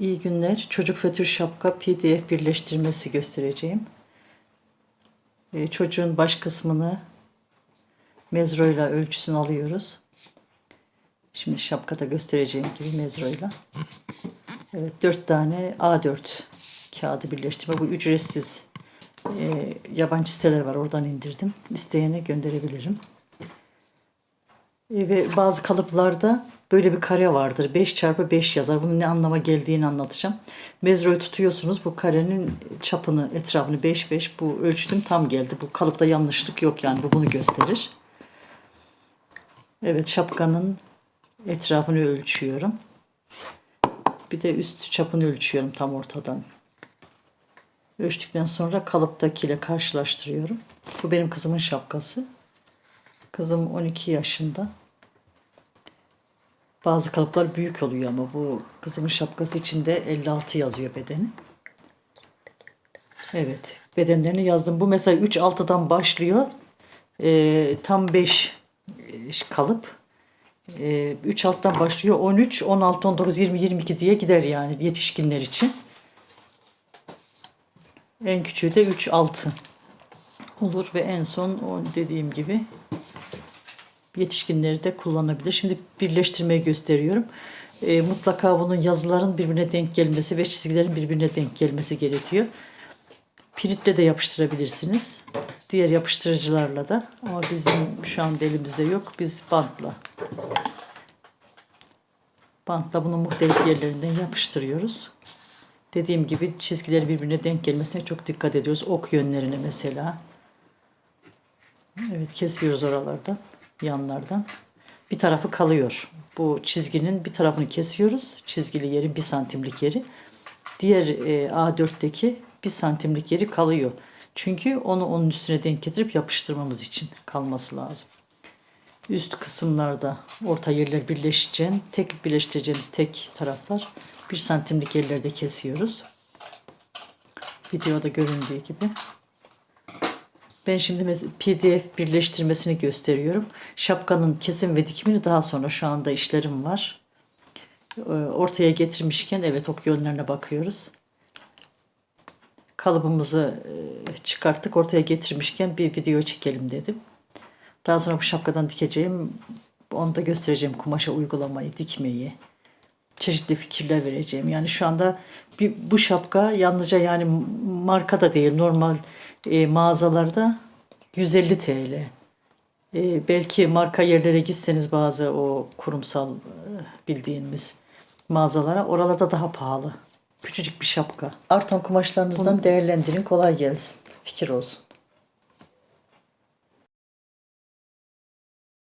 İyi günler. Çocuk fötür şapka PDF birleştirmesi göstereceğim. Ee, çocuğun baş kısmını mezroyla ölçüsünü alıyoruz. Şimdi şapkada göstereceğim gibi mezroyla. Evet 4 tane A4 kağıdı birleştirme. Bu ücretsiz e, yabancı siteler var oradan indirdim. İsteyene gönderebilirim. E, ve bazı kalıplarda böyle bir kare vardır. 5 çarpı 5 yazar. Bunun ne anlama geldiğini anlatacağım. Mezroyu tutuyorsunuz. Bu karenin çapını, etrafını 5 5 bu ölçtüm tam geldi. Bu kalıpta yanlışlık yok yani bu bunu gösterir. Evet şapkanın etrafını ölçüyorum. Bir de üst çapını ölçüyorum tam ortadan. Ölçtükten sonra kalıptakiyle karşılaştırıyorum. Bu benim kızımın şapkası. Kızım 12 yaşında. Bazı kalıplar büyük oluyor ama bu kızımın şapkası içinde 56 yazıyor bedeni. Evet. Bedenlerini yazdım. Bu mesela 3-6'dan başlıyor. Ee, tam 5 kalıp. Ee, 3 alttan başlıyor. 13, 16, 19, 20, 22 diye gider yani yetişkinler için. En küçüğü de 3, 6 olur ve en son o dediğim gibi yetişkinleri de kullanabilir. Şimdi birleştirmeyi gösteriyorum. E, mutlaka bunun yazıların birbirine denk gelmesi ve çizgilerin birbirine denk gelmesi gerekiyor. Piritle de yapıştırabilirsiniz. Diğer yapıştırıcılarla da ama bizim şu an elimizde yok. Biz bantla bantla bunu muhtelif yerlerinden yapıştırıyoruz. Dediğim gibi çizgileri birbirine denk gelmesine çok dikkat ediyoruz. Ok yönlerine mesela. Evet kesiyoruz oralardan, yanlardan. Bir tarafı kalıyor. Bu çizginin bir tarafını kesiyoruz. Çizgili yeri bir santimlik yeri. Diğer e, A4'teki bir santimlik yeri kalıyor. Çünkü onu onun üstüne denk getirip yapıştırmamız için kalması lazım. Üst kısımlarda orta yerler birleşeceğin, tek birleştireceğimiz tek taraflar bir santimlik yerlerde kesiyoruz. Videoda göründüğü gibi. Ben şimdi PDF birleştirmesini gösteriyorum. Şapkanın kesim ve dikimini daha sonra şu anda işlerim var. Ee, Ortaya getirmişken evet ok yönlerine bakıyoruz. Kalıbımızı e, çıkarttık ortaya getirmişken bir video çekelim dedim. Daha sonra bu şapkadan dikeceğim. Onu da göstereceğim kumaşa uygulamayı, dikmeyi. Çeşitli fikirler vereceğim. Yani şu anda bir, bu şapka yalnızca yani marka da değil normal e, mağazalarda 150 TL. E, belki marka yerlere gitseniz bazı o kurumsal e, bildiğimiz mağazalara oralarda daha pahalı. Küçücük bir şapka. Artan kumaşlarınızdan değerlendirin kolay gelsin. Fikir olsun.